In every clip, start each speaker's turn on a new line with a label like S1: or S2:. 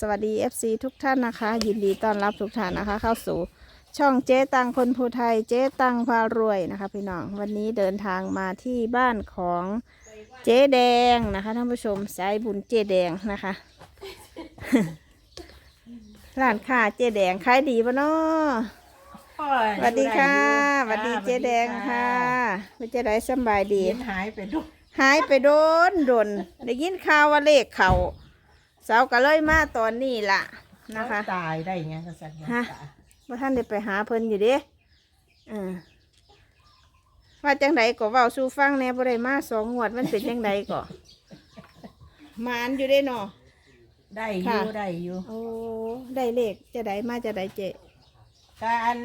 S1: สวัสดี FC ทุกท่านนะคะ ยินดีต้อนรับทุกท่านนะคะ เข้าสู่ช่องเจ๊ตังคนภูไทยเจ๊ตังพารวยนะคะ พี่น้องวันนี้เดินทางมาที่บ้านของเจ๊แดงนะคะท่านผู้ชมสายบุญเจ๊แดงนะคะ ร้านค้าเจ๊แดงขายดีปะเนาะสวัสดีค่ะสวัสดีเจ๊แดงค่ะเป็นเจ๊ไดสำบายดี
S2: เย็นหายไปด้วย
S1: หายไปโดนโดนได้ยินข่าวว่าเลขเขา เสาก็เลยมาตอนนี้ล่ะนะคะ
S2: ตายได้ไงกษัตริย์
S1: ฮะ ว่าท่านได้ไปหาเพิ่นอยู่เด้เออว่าจังไดก็เว้าสู่ฟังแหน่บ่ได้มาสองงวดมันเป็นจังไดก็หมานอยู่เด้เนาะ
S2: ได้อ
S1: ค่ะ
S2: ยู่ได้อยู่
S1: โอ้ได้เลขจะได้มาจะได้เจ
S2: การ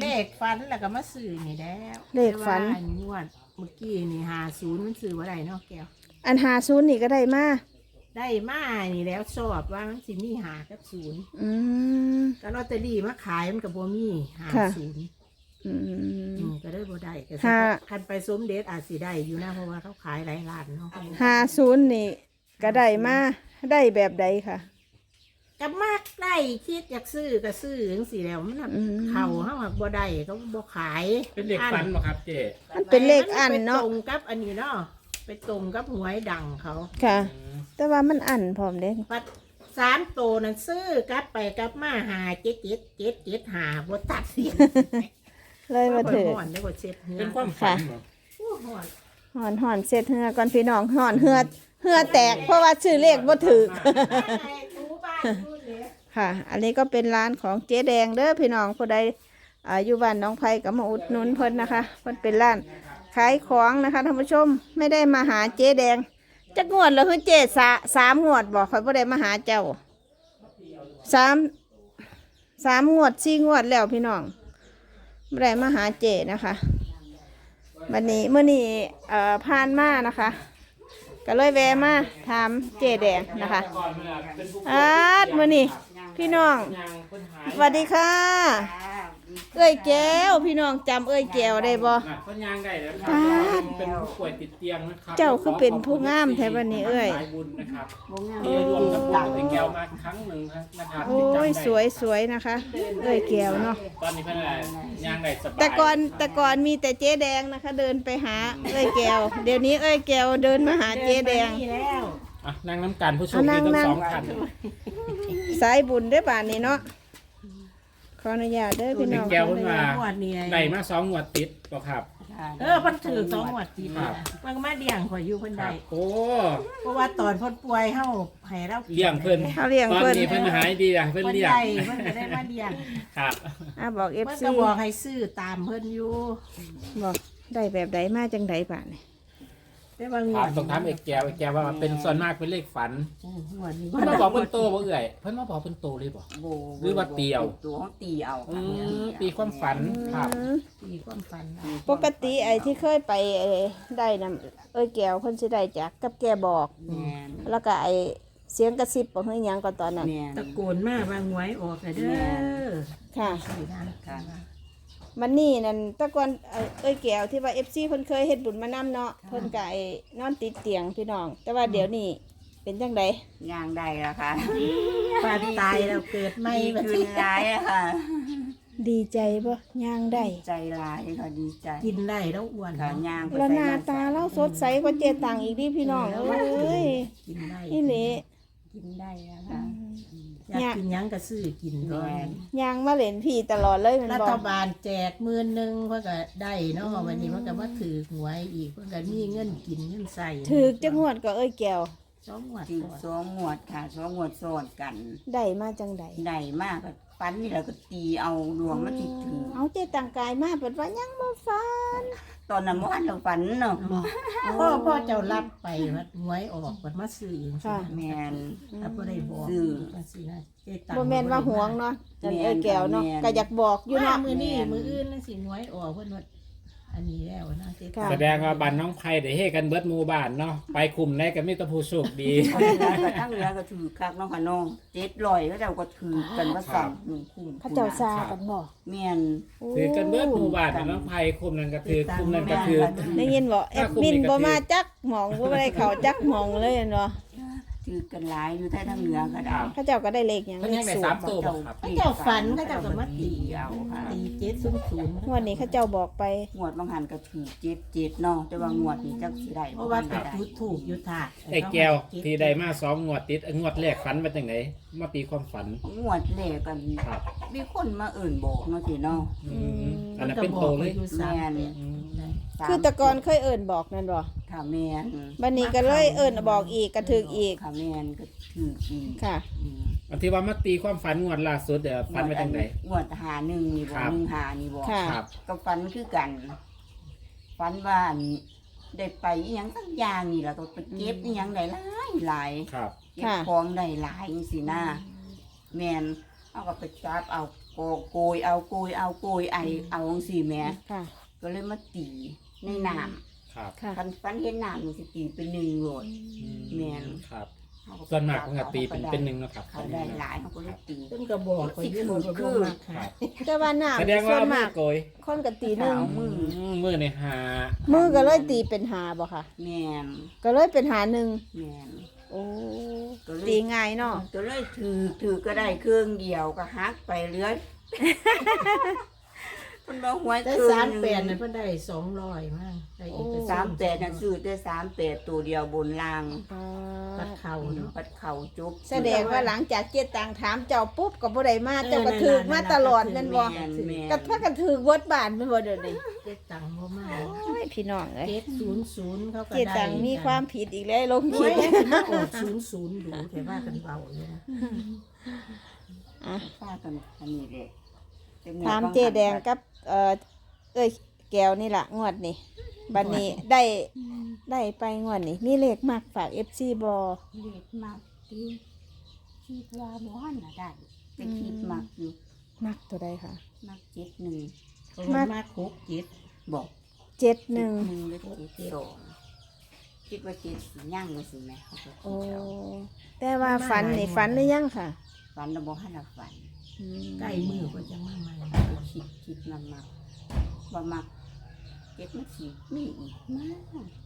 S2: เลขฟันแล้วก็มาซื้อนี่แล้ว
S1: เลขฝัน
S2: แต่ว่าอังวดเมื่อกี้นี่หาศูนย์มันซื้อว่าไรเนาะแก้ว
S1: อันหาศูนย์นี่ก็ได้มา
S2: ได้มานี่แล้วสอบว่ามันสิมีหากับศูนย์
S1: อืม
S2: ก็ลอตเตอรี่มาขายมันกับบ่มีหา
S1: ค่ะ
S2: ศูนย์
S1: อืม
S2: อืมก็ได้บ่ได้ก็
S1: ค่ะ
S2: คันไปสมเด็จอาจสิได้อยู่นะเพราะว่าเขาขายหลายร้านเนาะ
S1: หาศูนย์นี่ก็ได้มาได้แบบใดค่ะ
S2: กับมากได้คิดอยากซื้อก็ซื้อจังสิแล้วมันน่ะ
S1: อืม
S2: เขาเฮาหักบ่ได้เขาบ่ขาย
S3: เป็นเด็กฝันบ่ครับเจ๊
S1: มันเป็นเลขอันเนาะ
S2: ไปตรงกับอันนี้เนาะ ไปตรงกับหวยดังเขา
S1: ค่ะ แต่ว่ามันอันพร้อมเด้
S2: ปัดสามโตวนั่นซื้อกลับไปกลับมาหาเจ็ดเจ็ดเจ็ดเจ็ดหาบ่ตัดสิน
S1: เลยมาถือ
S2: ห่อนได้บ่เช็ดเหือ
S3: เป็นความฝันเหรอ
S2: โอ้ห่อน
S1: ห่อนห่อนเสร็จเหือก่อนพี่น้องห่อนเหือเหือแตกเพราะว่าชื่อเลขบ่ถือ
S2: ไอ้ถูบ้านถูเหลย
S1: ค่ะ อันนี้ก็เป็นร้านของเจ๊แดงเด้อพี่น้องผู้ใดอาอยู่บ้านน้องไผ่ก็มาอุดหนุนเพิ่นนะคะเพิ่นเป็นร้าน ขายของนะคะท่านผู้ชมไม่ได้มาหาเจ๊แดงจักงวดแล้วคือเจ๊สาสามงวดบอกคอยบ่ได้มาหาเจ้าสามสามงวดสี่งวดแล้วพี่น้องไม่ได้มาหาเจ๊นะคะวันนี้เมื่อนี้เอ่อผ่านมานะคะก็เลยแวะมาถามเจ๊แดงนะคะอาดมื่อนี้พี่น้องสวัสดีค่ะ เอ้ยแก้ว พี่น้องจำเอ้ยแก้วได้บ่
S3: น่ะเพิ่นยังได้แล้วครั
S1: อ่า
S3: บเป็นผู้ป่วยติดเตียงนะครับ
S1: เจ้าคือเป็นผู้งามแท้บัดนี้เอ้ย
S3: สายบุญนะครับที่รวมกับบุญในแก้วมาครั้งหนึ่งนะครับ
S1: โอ้ย
S3: ที่จำได้
S1: สวยสวยนะคะ เอ้ยแก้วเนาะ
S3: ตอนนี้เพิ่นอะไรยังได้สบาย
S1: แต่ก่อนแต่ก่อนมีแต่เจ๊แดงนะคะ เดินไปหาเอ้ยแก้ว เดี๋ยวนี้เอ้ยแก้วเดินมาหาเจ๊แดง
S2: นี่แล้ว
S3: อะนั่งน้ำกันผู้ชม
S1: อะนั่
S3: ที่
S1: ง
S3: ทั้ง
S1: นั่ง
S3: สองท่าน
S1: สายบุญเด้วยป่านนี้เนาะ ขออนุญาตเด้อพี่น้อง
S3: แก้วเพิ่นมา
S2: หวดนี่
S3: ได้มาสองงวดติดบ่ครับ
S2: เออเพิ่นถือสองหวดติด
S3: ครับ
S2: มันก็มาเลี้ยงข่อยอยู่เพิ่น
S3: ครั
S2: ได้
S3: บโอ้
S2: เพราะว่าตอนเพิ่นป่วยเฮาให้เรากิน
S3: เลี้ยงเพิ่น
S1: เขาเลี้ยง
S3: ตอน
S1: เพิ่น
S3: นี้เพิ่นหายดีอะเพิ่น
S2: เพิ่น
S3: เลี้ยง
S2: ได้เพิ่นก็ได้มาเลี้ยง
S3: ครับ
S1: อะบอกเอฟ
S2: เพิ่น
S1: ซี
S2: ก็บอกให้ซื้อตามเพิ่นอยู่
S1: บอกได้แบบใดมาจังใดป่านนี้
S2: แต่บางง
S3: ถาวม
S2: ด
S3: ตรงถามเอกแก้วเอกแก้วว่าเป็นส่วนมากเป็นเลขฝัน
S2: งวดนี้
S3: เพิ่นมาบอกเพิ่นโตบ่เอ่ยเพิ่นมาบอกเพิ่นโตเลยบ่
S4: โบ
S3: หรือว่าเตียว
S4: ตัวของตีเอา
S3: อืมปีความฝันครับ
S1: อืม
S2: ปีความฝันนะ
S1: ปกติไอ้ที่เคยไปเอ่อได้นํเอ้ยแก้วคนสิได้จากกับแกบอก
S4: แมน
S1: แล้วก็ไอ้เสียงกระซิบบอกเฮ้ยยังก็ตอนนั้น
S4: แมน
S2: ตะโกนมาบางหวยออกเลยเด้อ
S1: ค่ะ
S2: สินะ
S4: ค่ะ
S1: มันนี่นั่นแตะกอนเอ่อเอ้ยแก้วที่ว่า FC เพิ่นเคยเฮ็ดบุญมานำเนาะเพิ่นก็ไอ้นอนติดเตียงพี่น้อง แต่ว่าเดี๋ยวนี้เป็นจังได
S4: ย่างได้แล้วค่ะ
S2: ปาดตายแล้วเกิดใหม่
S4: ดี
S2: แบบ
S4: ขึ้นร้ายอะค่ะ
S1: ดีใจบ่ย่างได้
S4: ใจร้ายค่ะดีใจ
S2: กินได้แล้วอ้วน
S4: ค่ะ
S2: เนาะ
S4: ย่างไป
S1: แล้วห
S4: ใส่
S1: น้า
S4: บ้น
S1: ตาเราสดใสกว่าเจตังอีกดิพี่น้องเอ้ย
S2: กินได้
S1: อีหลี
S4: กินได้แล้วค่ะ
S2: อยากกินหยังก็ซื้อกิน
S4: แม
S2: ก่อน
S4: น
S1: ย่างมาเล่นพี่ตลอดเลยแมัน
S2: รั
S1: บอ
S2: ฐ
S1: ก
S2: บาลแจกหมื่นหนึ่งเพื่อก็ได้เนาะวันนี้เพื่อก็มาถือหวยอีกเพื่อก็มีเงินกินเงินใส่
S1: ถือกจังหวดก็เอ้ยแก้ว
S2: สองหวด
S4: ถึง
S2: ก่อน
S4: สองหมวดค่ะสองหมวดซ้อนกัน
S1: ได้มาจังใด
S4: ได้มากก็ ปันนี่เราก็ตีเอาดวงมาติดถือ
S1: เอาเจตังกายมาเปิดว่ายังบ่ฟัน
S4: ตอนนั้นวันเราฝันเนาะ
S2: พ่อพ่อเจ้ารับไปวัดหวยออกวัดมาซื้อเอง
S1: ค่ะ
S4: แมน
S2: ถ้าบ่ได้บอก
S4: ซื้อ
S2: มาสินะเจ๊ตัง
S1: บ่แม่นว่าหวงเนาะจันเอ้ยแก้วเนาะ
S4: แม่น
S1: ก็อยากบอกอยู่
S2: มา
S1: เนาะ
S2: มือนี่มืออื่นนั่นสิหวยออกเพิ่นว่า อันนี้แล้วนะเจ๊ตั
S1: ค่ะ
S2: ง
S3: แสดงว่าบ้านน้องไผ่ได้เฮกันเบิดหมู่บ้านเนาะไปคุมได้ก็มีแต่ผู้โชคดี
S4: เอาเรือก็ทั้งเรือก็ถือคักเน้องค่ะน้องเจ็ดลอยก็เจ้าก็ถือกันว่าสั่งหนึ่งคุ้ม
S1: เขาเจ้าซากันบ่
S4: แม่น
S3: ถือกันเบิดหมู่บ้านน่ะน้องไผ่คุมนั่นก็ถือคุมนั่นก็ถือ
S1: ได้ยินบ่แอดมินบ่มาจักหมองบ่ได้เข้าจักหมองเลยเนาะ
S4: ถถือกันหลายอยู่ไทยทางเหนือก็ได้
S1: เขาเจ้าก็ได้เลขอย่าง
S3: เพิ่น
S1: เล
S3: ยั
S1: ข
S3: งได้
S1: สู
S3: สา
S1: ต
S3: ม
S1: ร
S3: ตัวบ่ครับ
S2: เขาเจ้าฝันเขาเจ้าก็มาตี
S4: เอาค่ะ
S2: ตีเจ็ดศูนย์ศูนย์
S1: งวดนี้เขาเจ้าบอกไป
S4: งวดบางหันก็ถือเจ็ดเจ็ดเนาะแต่ว่างวดนี้จักสิได้
S2: เพราะว่า
S4: บ่
S2: ติด
S4: ได้
S2: ถูกถูกอยู่ถาด
S3: ไอ้แก้วที่ได้มาสองงวดติดเอ้ยงวดแรกฝันมาจังไหนมาตีความฝัน
S4: งวดแรกกัน
S3: ครับ
S4: มีคนมาเอิ่นบอกเนาะสิเนาะ
S3: อืมอันนั้นเป็นโตเลย
S2: อยู่สามแปด
S3: อืม
S4: สาม
S1: คือแตะกอนเคยเอิ่นบอกนั่นบ่
S4: ค่ะแม่น
S1: บันนี้ก็เลยเอิ่นบอกอีกกระถึกอีก
S4: ค่ะแม่นก็ถืออีก
S1: ค่ะ
S4: อืม
S3: อันที่ว่ามาตีความฝันงวดล่าสุดเดี๋ยวฝันมาจังไหน
S4: งวดหาหนึ่งนี่บ
S3: ค
S4: อ
S3: รั
S4: ก
S3: บ
S4: หนึ่งหานี่บอก
S1: ค่ะ
S3: ครับ
S4: ก็ฝันคือกันฝันว่าอันได้ไปอีหยังสักอย่างนี่แล้วก็ไปเก็บอีหยังได้หลายหลาย
S3: ครับ
S4: เก็บของได้หลายจังซี่นะแม่นเอาก็ไปจับเอาโกโกยเอาโกยเอาโกยไอเอาจังซี่แหม่
S1: ค่ะ
S4: ก็เลยมาตีในน้
S3: ครับ
S1: ค่ะำ
S4: คันฝันเห็นน้ำนี่สิตีเป็นหนึ่งโหลด แม่น
S3: ครับ
S4: เอไป
S3: ส่วนมากมันก็
S4: จับ
S3: ตีเป็น
S4: ขา
S3: เป็นหนึ่งเนาะครับ
S4: เขาได้หลายเขาก็เลยตี
S2: เพิ่นก็บอกไปยืนหมดก็บ่มาก
S3: ค
S2: ค่ะ
S3: รับ
S1: แต่ว่าน้
S3: แสดงำว่า
S1: ส่วน
S3: มื
S1: มา
S3: อกโกย
S1: คนก็ตีหนึ่ง
S4: เอามือ
S3: อืมมือในหา
S1: มือก็เลยตีเป็นหาบ่ค่ะ
S4: แม่น
S1: ก็เลยเป็นหาหนึ่ง
S4: แม่น
S1: โอ้
S4: ก็เลย
S1: ตีง่ายเนาะ
S4: ก็เลยถือถือก็ได้เครื่องเดียวก็หักไปเหลือ มันมาหวย
S2: แต่
S4: เครื่อง
S2: สาม
S4: หนึ่ง
S2: แปดน่ะเพิ่นได้สองร้อยมากได้อีก
S4: สามแปดน่ะซื้อแต่สามแปดตัวเดียวบนล่าง
S2: ปัดเข่าเนาะ
S4: ปัดเข่าจุบ
S1: แสดงว่าหลังจากเจ็ดตังถามเจ้าปุ๊บก็บ่ได้มาเจ้าก็ถือมาตลอดนั่นบ่
S4: แม่นแม่น
S1: ก็พากันถือวดบานแม่นบ่เดี๋ยวนี้
S2: เจ็ดตังค์บ่มาก
S1: โอ้ยพี่น้องเอ้ย
S2: เจ็ดศูนย์ศูนย์เขาก็
S1: เจ็ด
S2: ได้
S1: ตังมีความผิดอีกแล้วลง
S2: โอ้
S1: คิ
S2: ย
S1: ด
S2: มาออกศูนย์ศูนย์ดูแต่ว่ากันเบาอยู่นะ
S1: อะ
S4: ฟากันอันนี้เลย แต่หว
S1: ถาม
S4: บง
S1: เจแดงกับ เอ่อเอ้ยแก้วนี่ล่ะงวดนี่บัดนี้ได้ได้ไปงวดนี่มีเลขมากฝาก FC บ่
S4: เล็กมากดีคิดว่าบ้านน่ะได้ไปคิดมากอยู่
S1: มักตัวใดค่ะ
S4: มากเจ็ดหนึ่ง
S2: เขาว่ามากคุกเจ็ด
S4: บอก
S1: เจ็ดห
S4: ห
S1: นึ่ง
S4: นึ่งหรือเจ็ดสองคิดว่าเจ็ดสีย่างเลยสิแม่เขาก็
S1: โอ้
S4: คิดเอา
S1: แต่ว่าฝันนี่ฝันหรือยังค่ะ
S4: ฝันระบอกให้เราฝัน
S1: อืม
S2: ใกล้มือก็จะมาใหม่
S4: ไปคิดคิดมามักว่ามักเจ็ดมันสีมีอีกมาก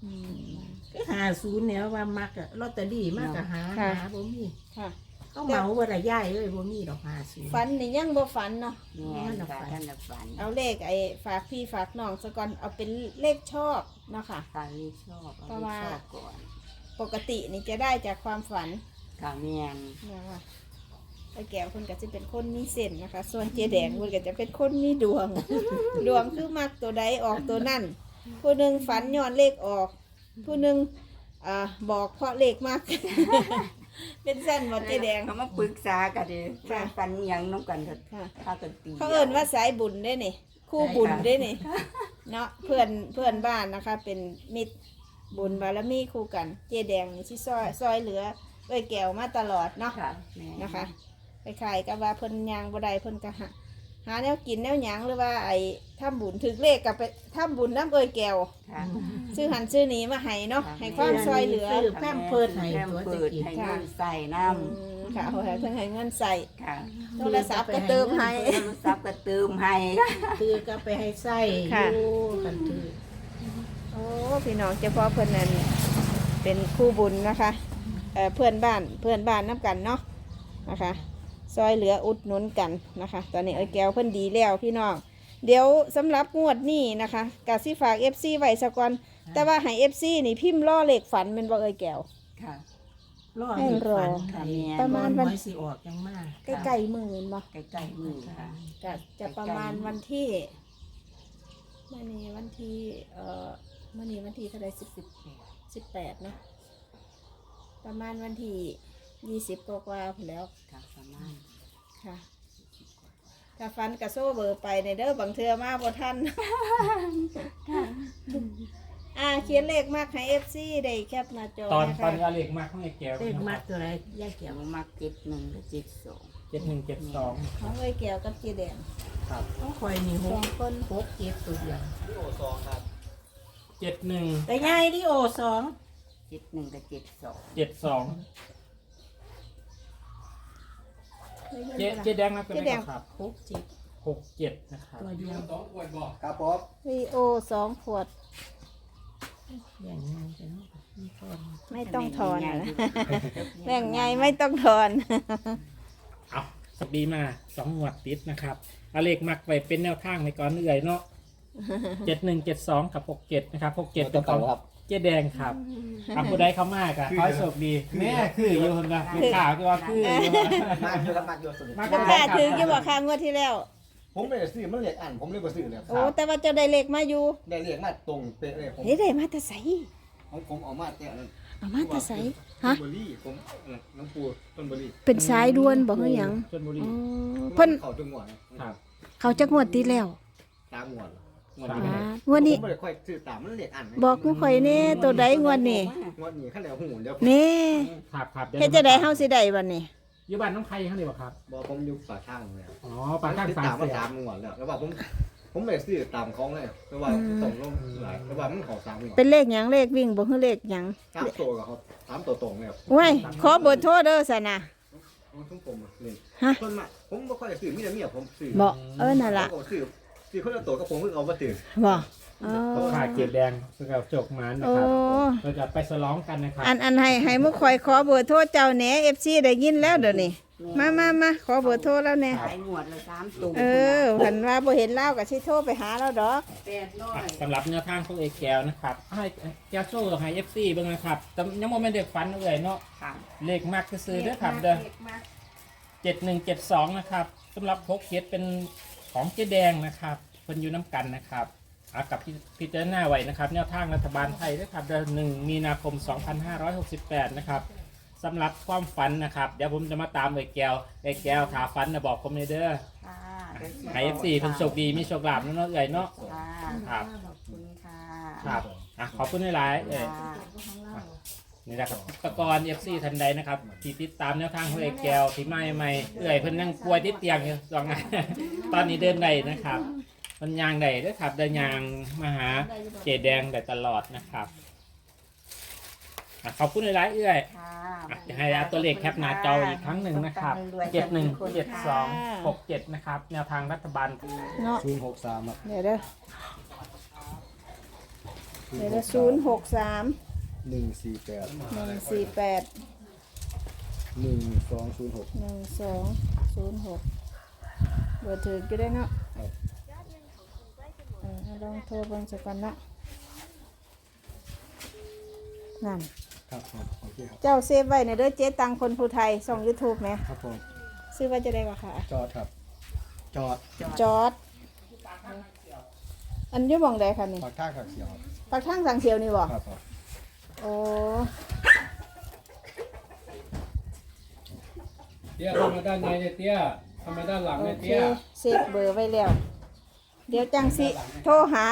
S1: อืม
S2: หาศูนย์เนี่ยว่ามักอะลอตเตอรี่มากอะหา
S1: ค่ะ
S2: หาบ่มี
S1: ค่ะ
S2: เขาเหมาบ่ได้ย่ายเอ้ยบ่มีดอกหาศูนย์
S1: ฝันนี่ยังบ่ฝันเนาะ
S4: แม่นการท่านน่ะฝัน
S1: เอาเลขไอ้ฝากพี่ฝากน้องซะก่อนเอาเป็นเลขชอบเนาะค่ะ
S4: การเลขชอบเอา
S1: เพราะ
S4: เล
S1: ว่า
S4: ขชอบก่อน
S1: ปกตินี่จะได้จากความฝัน
S4: กาแม่น
S1: นะคะไอ้ แก้วคนก็จะเป็นคนมีเส้นนะคะ ส่วนเจแดงคนก็จะเป็นคนมีดวง ดวงคือมักตัวใดออกตัวนั่นผู้หนึ่งฝันย้อนเลขออก ผู้หนึ่งอ่าบอกเพราะเลขมาก เป็นเส้นหมดเจแดง
S4: เขามาปรึกษากันดิ
S1: ค่ะ
S4: ฝันอิหยังน้องกันก็
S1: ค่ะ
S4: พากันตี
S1: เขาเอ่นว่าสายบุญได้นี่คู่บุญได้นี่เนาะเพื่อนเพื่อนบ้านนะคะ เป็นมิตรบุญบารมีคู่กัน เจแดงนี่ที่ซอยซอยเหลือเอ้ยแก้วมาตลอดเนาะ
S4: ค่ะแม่
S1: นะคะ ไปขายก็ว่าเพิ่นยางบ่ได้เพิ่นก็หาหาแนวกินแนวหยังหรือว่าไอ้ทำบุญถึกเลขกับไปทำบุญน้ำเอ้ยแก้ว
S4: ค่ะ
S1: ซื้อหันซื้อหนีมาให้เนาะให้ความซอยเหลือ
S2: ซื้อแพมเพิร์ดให้
S4: แพม
S2: ตัว
S4: เปิ
S2: ตะ
S4: ด
S2: กี้
S4: ให้เงินใส่น้
S1: อืมค่ะเอาให้เพิ่นให้เงินใส่ำ
S4: ค่ะ
S1: โทรศัพท์ก็เติมให้
S4: โทรศัพท์ก็เติมให้
S2: ถือก็ไปให้ใส่อ
S1: ค่ะ
S2: ยู่กันถือ
S1: โอ้พี่น้องเฉพาะเพื่อนนั้นเป็นคู่บุญนะคะเอ่อเพื่อนบ้านเพื่อนบ้านน้กันเนาะนะคะ ซอยเหลืออุดหนุนกันนะคะ ตอนนี้เอ้ยแก้วเพิ่นดีแล้วพี่น้องเดี๋ยวสำหรับงวดนี้นะคะกาสิฝาก FC ไว้สะก่อนแต่ว่าให้ FC นี่พิมพ์ล่อเลขฝันเป็นบ่เอ้ยแก้ว
S4: ค่ะ
S2: รอ
S1: ให้
S2: ให้
S1: รอ
S2: ฝัน
S4: ค่ะ
S2: ให้
S4: แม่
S1: ประมาณวัน
S2: หวยสิออกจังมาก
S1: ใกล้ๆมือเห็นบ่
S4: ใกล้ๆมือค่ะ
S1: จะจะประมาณวันที่มื่อนี้วันที่เอ่อมื่อนี้วันที่เท่าไหรสิบสิบสิบแปดเนาะประมาณวันที่ ยี่สิบกว่าๆพุ่นแล้ว
S4: ค่ะประมาณ
S1: ค่ะ ถ้าฟันกระโซ่เบอร์ไปในเด้อบางเทือมาบ่ทันอ่าเขียนเลขมากให้เอฟซีได้แคปหน้าจอ
S3: ตอน
S1: นะ
S3: ตอน
S1: คะ
S3: ว่าเลขมากของไอ้แก้ว
S2: เลขมักตัวไรย่ายเกี่
S4: เดี๋
S2: ย
S4: ยววมาเจ็ดหนึ่งหรือเจ็ดสอง
S3: เจ็ดหนึ่งเจ็ดสอง
S1: ของเอ้ยแก้วกับเจแดง
S3: ครับ
S2: ต้องคอยนี่ห
S1: สอกงคน
S2: หกเจ็ดตัวเดียว
S3: เจ็ดหนึ่ง
S2: แต่ย่ายที่โอสอง
S4: เจ็ดหนึ่งกับเจ็ดสอง
S3: เจ็ดสอง เจ๊เจ๊แดงนะเป็นไงครับ
S2: หกเจ็ด
S3: หกเจ็ดนะครับ
S2: ตัวเดียว
S3: สองขวดบอก
S5: ครับผม
S1: วีโอสองขวด
S2: อย่างนั้นจะเนาะมีคน
S1: ไม่ต้องทอนอะนะแบ่งไงไม่ต้องทอน
S3: เอาสวัสดีมาสองงวดติดนะครับเอาเลขมักไปเป็นแนวทางในก่อนเอื่อยเนาะเจ็ดหนึ่งเจ็ดสองกับหกเจ็ดนะครับหกเจ็ดเป็นของ เจ๊แดงครับทำผู้ใดเข้ามากอะขอให้โชคดีแม่คืออยู่คนละคือข่าวก็ว่าคืออยู่
S5: มากอยู่ครับมากอยู่สุด
S3: มาก
S1: คุณป้าถือกี่บอกค้างวดที่แล้ว
S5: ผมไม่ได้ซื้อมันเรียกอ่านผมเลยบ่ซื้อเลยค
S1: โอ้
S5: รับ
S1: แต่ว่าเจ้าได้เลขมาอยู่
S5: ได้เรียกมาตรงเป๊ะเลยผม
S1: เฮ้ยได้มาแต่ใส
S5: ของผมเอามาแต่นั้น
S1: เอามาแต่ใส
S5: ต้
S1: ฮะ
S5: นเบอร์รี่ผมเออน้องปูต้นเบอร์รี่
S1: เป็นสายด่วนบอกเฮ้ยหยัง
S3: ชลบุรี
S1: อ๋อเพิ่น
S5: เขาจังหวัด
S3: ครับ
S1: เขาจักงวดตีแล้ว
S5: ตามหมวด งวด
S3: ตาม
S5: นี้
S1: อ่างวดนี้
S5: ผมไม่ได้ค่อยซื้อตามมันเรียกอ่าน
S1: บอกกูข่อยแน่ตัวใดงวดนี้
S5: งวดนี้ขั้นแล้วหูเดียว
S1: นี่
S3: ครับครับ
S1: เฮ็ดจะได้เฮาสิได้บัดนี้
S3: อยู่บ้านน้องใครเขาเลยบ่ครับ
S5: บอกผมอยู่ปากข้างเลย
S3: อ๋อปากข้าง
S5: ติด
S3: สาม
S5: ตามมา
S3: เสีย
S5: สามหมวดแล้วแล้วว่าผมผมไม่ได้ซื้อตามของเลยแต่ว่าส่งลงหลายแต่ว่ามันเขาสามหมวด
S1: เป็นเลขหยังเลขวิ่งบ่คือเลขหยัง
S5: สามตัวกับเขาสามตัวตรงเลยครับ
S1: ว้ยขอเบอร์โทรเด้อซะนะ
S5: ของทุกผมนี่
S1: ฮะ
S5: ส่วนมากผมบ่ค่อยได้ซื้อมีแต่เมียผมซื้อ
S1: บอกเออนั่นล่ะ
S5: ผมก็ซื้อ ซื้อคนละตัวก็ผมเพิ่งเอามาซื้อ
S1: บ่อ๋อ
S3: ข่าเกียรแดงสกับจกหมันนะ
S1: โอ้
S3: ครับเราจะไปสล้องกันนะครับ
S1: อันอันให้ให้มุกข่อยขอเบอร์โทรเจ้าแหน่ FC ได้ยินแล้วเดี๋ยวนี้มามามาขอเบอร์โทรแล้วแหน่
S4: ขายงวดละสามตัว
S1: เออเพิ่นว่าบ่เห็นเล่าก็สิโทรไปหาเราดอก
S4: แปดร้อย
S3: สำหรับแนวทางของเอแก้วนะครับให้แก้วโซ่ให้เอฟซีเบิ่งนะครับแต่ยังโมเมนเด็กฟันเลยเนาะ
S4: ค่ะ
S3: เลขมากก็ซื้อเด้อครับเด้อเจ็ดหนึ่งเจ็ดสองนะครับสำหรับพกเก็ตเป็น ของเจ๊แดงนะครับเพิ่นอยู่น้ำกันนะครับเอากับพิพิจารณาไว้นะครับ แนวทางรัฐบาลไทยนะครับเดือนหนึ่งมีนาคม 2568 นะครับสำหรับความฝันนะครับ เดี๋ยวผมจะมาตามไอ้แก้วไอ้แก้วขาฝันนะบอกผมเลยเด้อ
S4: ค่ะ
S3: ให้เอฟซีเพิ่นโชคดีมีโชคลาภเนาะเอ่ยเนาะ
S4: ค่ะ
S3: ครับ
S4: ขอบคุณค่ะ
S3: ครับอะขอบคุณหลายๆเอ่ย
S4: ค่ะ
S3: นี่นะครับตะกอนเอฟซีทันใดนะครับที่ติดตามแนวทางของเอกแก้วที่ไม่ไม่เอื่อยเพิ่นนั่งป่วยติดเตียงอยู่สองงานตอนนี้เดินได้นะครับ มันยางได้เด้วยครับเดินยางมาหาเจแดงได้ตลอดนะครับอะขอบคุณหลายๆเอื่อย
S4: ค่ะ
S3: อะจะให้เอาตัวเลขแคปหน้าจออีกครั้งหนึ่งนะครับ เจ็ดหนึ่งเจ็ดสองหกเจ็ดนะครับ แนวทางรัฐบาล
S1: เนาะ
S5: ศูนย์หกสามครับ
S1: เดี๋ยวเด้อเดี๋ยวเด้อศูนย์หกสาม
S5: หนึ่งสี่แปด
S1: หนึ่งสี่แปด
S5: หนึ่งสองศูนย์หก
S1: หนึ่งสองศูนย์หกเบอร์ถือก็ได้เนาะเออลองโทรเบิ่งสักก่อนเนาะนั่น
S5: ครับครับโอเคครับ
S1: เจ้าเซฟไว้ในเด้อเจ๊ตังคนภูไทยส่องยูทูบไหม
S5: ครับผม
S1: ซื้อว่าจะได้ก่ะค่ะ
S5: จอดครับ จอด
S1: จอด อันอยี่หมองใดคะนี่
S5: ปากท่าขักเสียวครับ
S1: ปักทางสังเสียวนี่บ่
S5: ครับครับ
S1: โอ้
S3: เตี้ยเข้ามาด้านในเนี่ยเตี้ยเข้ามาด้านหลัง
S1: โอ
S3: เนี่ย
S1: เค
S3: เตี้ย
S1: เซฟเบอร์ไว้แล้ว เดี๋ยวจังสิโทรหา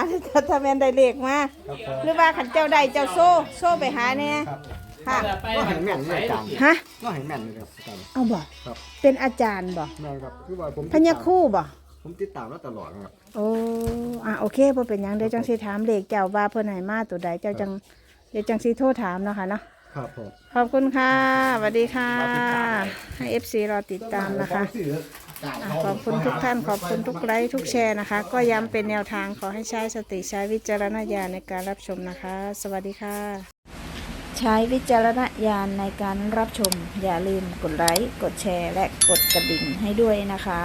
S1: ถ้าแม่นได้เลขมา
S5: ครับผม
S1: หรือว่าขันเจ้าได้เจ้าโซ่โซ่ไปหาแน่
S5: ครับ
S1: ค่ะ
S3: ไป
S5: ก็เห็นแม่นเลยอาจารย์
S1: ฮะ
S5: ก็เห็นแม่นเลยครับอาจารย์
S1: เอาบ่
S5: ครับ
S1: เป็นอาจารย์บ่
S5: แม่นครับคือว่าผม
S1: พญาคู่บ่
S5: ผมติดตามแล้วตลอดครับ
S1: โอ้อะโอเคบ่เป็นหยังเดี๋ยวจังสิถามเลขเจ้าว่าเพิ่นให้มาตัวใดเจ้าจัง เดี๋ยวจังสิโทรถามเนาะค่ะเนาะ
S5: ครับผม
S1: ขอบคุณค่ะสวัสดีค่ะ ให้ FC รอติดตามนะคะ
S5: ซื้อจ่าย
S1: อะขอบคุณทุกท่านขอบคุณทุกไลค์ทุกแชร์นะคะ ก็ย้ำเป็นแนวทางขอให้ใช้สติใช้วิจารณญาณในการรับชมนะคะ สวัสดีค่ะ ใช้วิจารณญาณในการรับชม อย่าลืมกดไลค์กดแชร์ และกดกระดิ่งให้ด้วยนะคะ